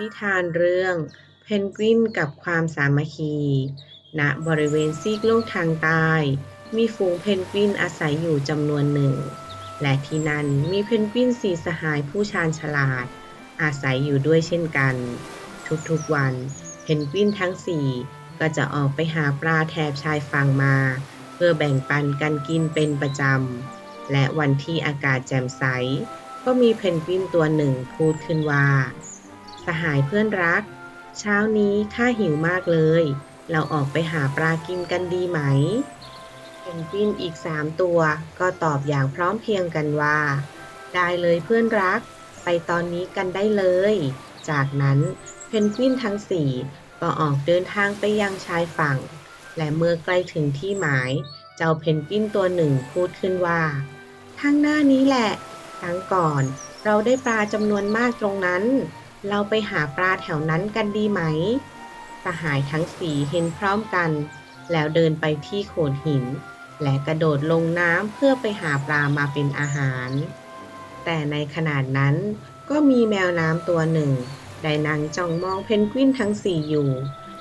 นิทานเรื่อง เพนกวินกับความสามัคคี ณ บริเวณซีกโลกทางใต้ มีฝูงเพนกวินอาศัยอยู่จำนวนหนึ่ง และที่นั่นมีเพนกวินสีสหายผู้ชาญฉลาด อาศัยอยู่ด้วยเช่นกัน ทุกๆวัน เพนกวินทั้งสี่ก็จะออกไปหาปลาแถบชายฝั่งมา เพื่อแบ่งปันกันกินเป็นประจำ และวันที่อากาศแจ่มใส ก็มีเพนกวินตัวหนึ่งพูดขึ้นว่า สหายเพื่อนรัก เช้านี้ข้าหิวมากเลย เราออกไปหาปลากินกันดีไหมเพนกวินอีกสามตัวก็ตอบอย่างพร้อมเพรียงกันว่า ได้เลยเพื่อนรัก ไปตอนนี้กันได้เลย จากนั้นเพนกวินทั้งสี่ก็ออกเดินทางไปยังชายฝั่ง และเมื่อใกล้ถึงที่หมาย เจ้าเพนกวินตัวหนึ่งพูดขึ้นว่าทางหน้านี้แหละ ครั้งก่อนเราได้ปลาจำนวนมากตรงนั้น เราไปหาปลาแถวนั้นกันดีไหม สหายทั้งสี่เห็นพร้อมกัน แล้วเดินไปที่โขดหิน และกระโดดลงน้ำเพื่อไปหาปลามาเป็นอาหาร แต่ในขณะนั้นก็มีแมวน้ำตัวหนึ่ง ได้นั่งจ้องมองเพนกวินทั้งสี่อยู่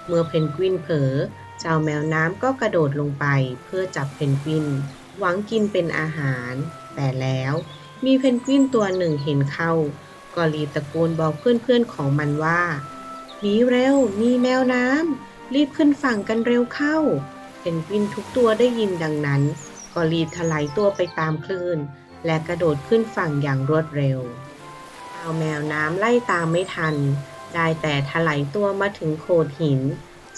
เมื่อเพนกวินเผลอเจ้าแมวน้ำก็กระโดดลงไปเพื่อจับเพนกวิน หวังกินเป็นอาหาร แต่แล้วมีเพนกวินตัวหนึ่งเห็นเข้า ก็รีบตะโกนบอกเพื่อนๆของมันว่าหนีเร็วมีแมวน้ำรีบขึ้นฝั่งกันเร็วเข้าเพนกวินทุกตัวได้ยินดังนั้น ก็รีบถลายตัวไปตามคลื่น และกระโดดขึ้นฝั่งอย่างรวดเร็วเอาแมวน้ำไล่ตามไม่ทัน ได้แต่ถลายตัวมาถึงโขดหิน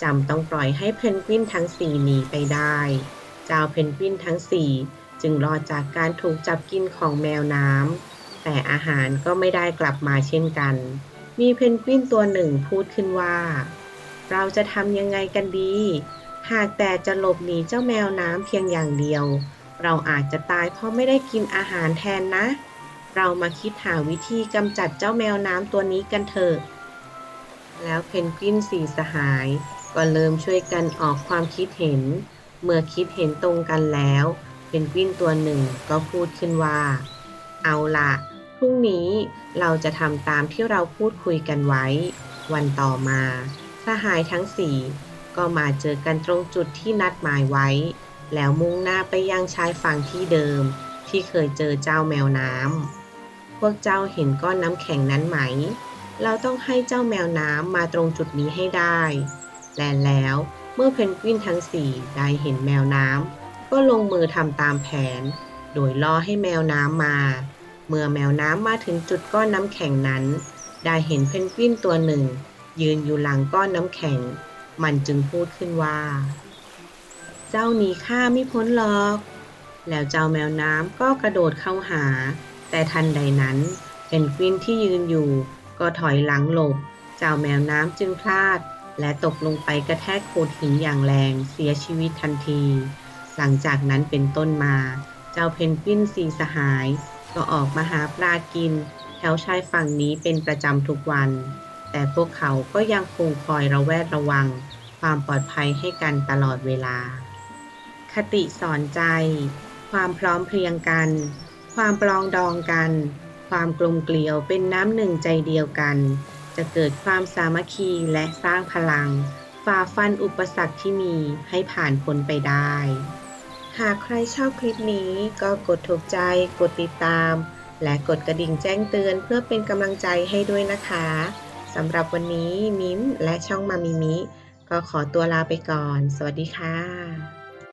จำต้องปล่อยให้เพนกวินทั้งสี่หนีไปได้ เจ้าเพนกวินทั้งสี่จึงรอดจากการถูกจับกินของแมวน้ำ แต่อาหารก็ไม่ได้กลับมาเช่นกัน มีเพนกวินตัวหนึ่งพูดขึ้นว่า เราจะทำยังไงกันดี หากแต่จะหลบหนีเจ้าแมวน้ำเพียงอย่างเดียว เราอาจจะตายเพราะไม่ได้กินอาหารแทนนะ เรามาคิดหาวิธีกำจัดเจ้าแมวน้ำตัวนี้กันเถอะ แล้วเพนกวินสี่สหาย ก็เริ่มช่วยกันออกความคิดเห็น เมื่อคิดเห็นตรงกันแล้ว เพนกวินตัวหนึ่งก็พูดขึ้นว่าเอาละ พรุ่งนี้เราจะทำตามที่เราพูดคุยกันไว้ วันต่อมาสหายทั้งสี่ก็มาเจอกันตรงจุดที่นัดหมายไว้ แล้วมุ่งหน้าไปยังชายฝั่งที่เดิม ที่เคยเจอเจ้าแมวน้ำพวกเจ้าเห็นก้อนน้ำแข็งนั้นไหม เราต้องให้เจ้าแมวน้ำมาตรงจุดนี้ให้ได้และแล้วเมื่อเพนกวินทั้งสี่ได้เห็นแมวน้ำก็ลงมือทำตามแผน โดยล่อให้แมวน้ำมา เมื่อแมวน้ำมาถึงจุดก้อนน้ำแข็งนั้น ได้เห็นเพนกวินตัวหนึ่ง ยืนอยู่หลังก้อนน้ำแข็ง มันจึงพูดขึ้นว่า เจ้าหนีข้าไม่พ้นหรอก แล้วเจ้าแมวน้ำก็กระโดดเข้าหา แต่ทันใดนั้นเพนกวินที่ยืนอยู่ ก็ถอยหลังหลบ เจ้าแมวน้ำจึงพลาด และตกลงไปกระแทกโขดหินอย่างแรงเสียชีวิตทันที หลังจากนั้นเป็นต้นมา เจ้าเพนกวินสีสหาย ก็ออกมาหาปลากิน แถวชายฝั่งนี้เป็นประจำทุกวัน แต่พวกเขาก็ยังคงคอยระแวดระวัง ความปลอดภัยให้กันตลอดเวลา คติสอนใจ ความพร้อมเพรียงกัน ความปลองดองกัน ความกลมเกลียวเป็นน้ำหนึ่งใจเดียวกัน จะเกิดความสามัคคีและสร้างพลังฝ่าฟันอุปสรรคที่มีให้ผ่านพ้นไปได้ หากใครชอบคลิปนี้ก็กดถูกใจ กดติดตาม และกดกระดิ่งแจ้งเตือนเพื่อเป็นกำลังใจให้ด้วยนะคะสำหรับวันนี้มิมและช่องมามิมิ ก็ขอตัวลาไปก่อน สวัสดีค่ะ